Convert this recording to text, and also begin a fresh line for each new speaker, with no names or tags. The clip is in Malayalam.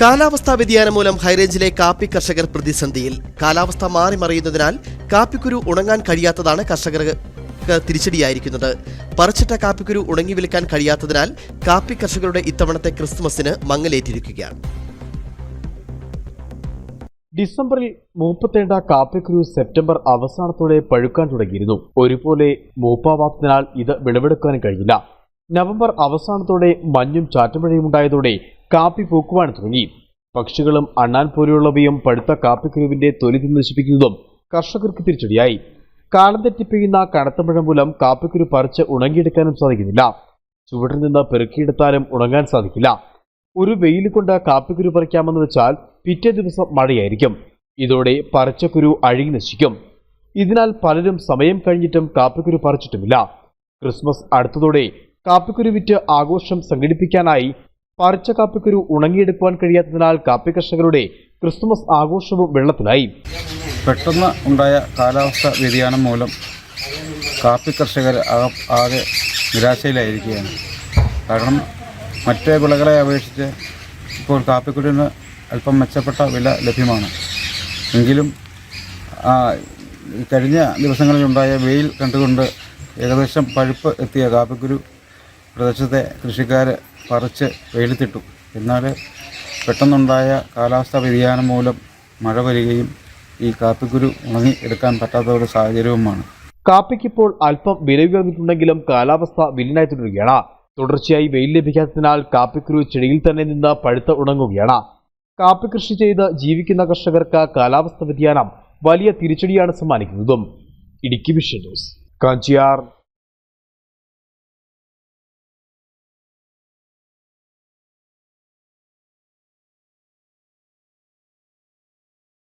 കാലാവസ്ഥാ വ്യതിയാനം മൂലം ഹൈറേഞ്ചിലെ കാപ്പി കർഷകർ പ്രതിസന്ധിയിൽ. കാലാവസ്ഥ മാറി മറിയുന്നതിനാൽ കാപ്പിക്കുരു ഉണങ്ങാൻ കഴിയാത്തതാണ് കർഷകർക്ക് തിരിച്ചടിയായിരിക്കുന്നത്. പറിച്ചിട്ട കാപ്പിക്കുരു ഉണങ്ങി വിൽക്കാൻ കഴിയാത്തതിനാൽ കാപ്പി കർഷകരുടെ ഇത്തവണത്തെ ക്രിസ്മസിന് മങ്ങലേറ്റിരിക്കുകയാണ്.
ഡിസംബറിൽ മൂപ്പത്തേണ്ട കാപ്പിക്കുരു സെപ്റ്റംബർ അവസാനത്തോടെ പഴുക്കാൻ തുടങ്ങിയിരുന്നു. ഒരുപോലെ മൂപ്പാവാത്തതിനാൽ ഇത് വിളവെടുക്കാൻ കഴിയില്ല. നവംബർ അവസാനത്തോടെ മഞ്ഞും ചാറ്റമഴയും ഉണ്ടായതോടെ കാപ്പി പൂക്കുവാൻ തുടങ്ങി. പക്ഷികളും അണ്ണാൻ പോലെയുള്ളവയും പഴുത്ത കാപ്പിക്കുരുവിന്റെ തൊലി നശിപ്പിക്കുന്നതും കർഷകർക്ക് തിരിച്ചടിയായി. കാലം തെറ്റി പെയ്യുന്ന കനത്ത മഴ മൂലം കാപ്പിക്കുരു പറിച്ച് ഉണങ്ങിയെടുക്കാനും സാധിക്കുന്നില്ല. ചുവട്ടിൽ നിന്ന് പെറുക്കിയെടുത്താലും ഉണങ്ങാൻ സാധിക്കില്ല. ഒരു വെയിൽ കൊണ്ട് കാപ്പിക്കുരു പറിക്കാമെന്ന് വെച്ചാൽ പിറ്റേ ദിവസം മഴയായിരിക്കും. ഇതോടെ പറിച്ച കുരു അഴുകി നശിക്കും. ഇതിനാൽ പലരും സമയം കഴിഞ്ഞിട്ടും കാപ്പിക്കുരു പറിച്ചിട്ടുമില്ല. ക്രിസ്മസ് അടുത്തതോടെ കാപ്പിക്കുരു വിറ്റ് ആഘോഷം സംഘടിപ്പിക്കാനായി പറിച്ച കാപ്പിക്കുരു ഉണങ്ങിയെടുക്കുവാൻ കഴിയാത്തതിനാൽ കാപ്പി കർഷകരുടെ ക്രിസ്തുമസ് ആഘോഷവും വെള്ളത്തിലായി.
പെട്ടെന്ന് ഉണ്ടായ കാലാവസ്ഥ വ്യതിയാനം മൂലം കാപ്പി കർഷകർ ആകെ നിരാശയിലായിരിക്കുകയാണ്. കാരണം മറ്റേ വിളകളെ അപേക്ഷിച്ച് ഇപ്പോൾ കാപ്പിക്കുരുവിന് അല്പം മെച്ചപ്പെട്ട വില ലഭ്യമാണ്. എങ്കിലും കഴിഞ്ഞ ദിവസങ്ങളിലുണ്ടായ വെയിൽ കണ്ടുകൊണ്ട് ഏകദേശം പഴുപ്പ് എത്തിയ കാപ്പിക്കുരു പ്രദേശത്തെ കൃഷിക്കാർ പറിച്ച് വെയിലത്തിട്ടു. എന്നാൽ പെട്ടെന്നുണ്ടായ കാലാവസ്ഥാ വ്യതിയാനം മൂലം മഴ വരികയും ഈ കാപ്പിക്കുരു ഉണങ്ങി എടുക്കാൻ പറ്റാത്ത ഒരു സാഹചര്യവുമാണ്.
കാപ്പിക്കിപ്പോൾ അല്പം വില ഉയർന്നിട്ടുണ്ടെങ്കിലും കാലാവസ്ഥ വില്ലനായി തുടരുകയാണ്. തുടർച്ചയായി വെയിൽ ലഭിക്കാത്തതിനാൽ കാപ്പിക്കുരു ചെടിയിൽ തന്നെ നിന്ന് പഴുത്ത് ഉണങ്ങുകയാണ്. കാപ്പി കൃഷി ചെയ്ത് ജീവിക്കുന്ന കർഷകർക്ക് കാലാവസ്ഥ വ്യതിയാനം വലിയ തിരിച്ചടിയാണ് സമ്മാനിക്കുന്നതും. Idukki vision news Kanchiyar.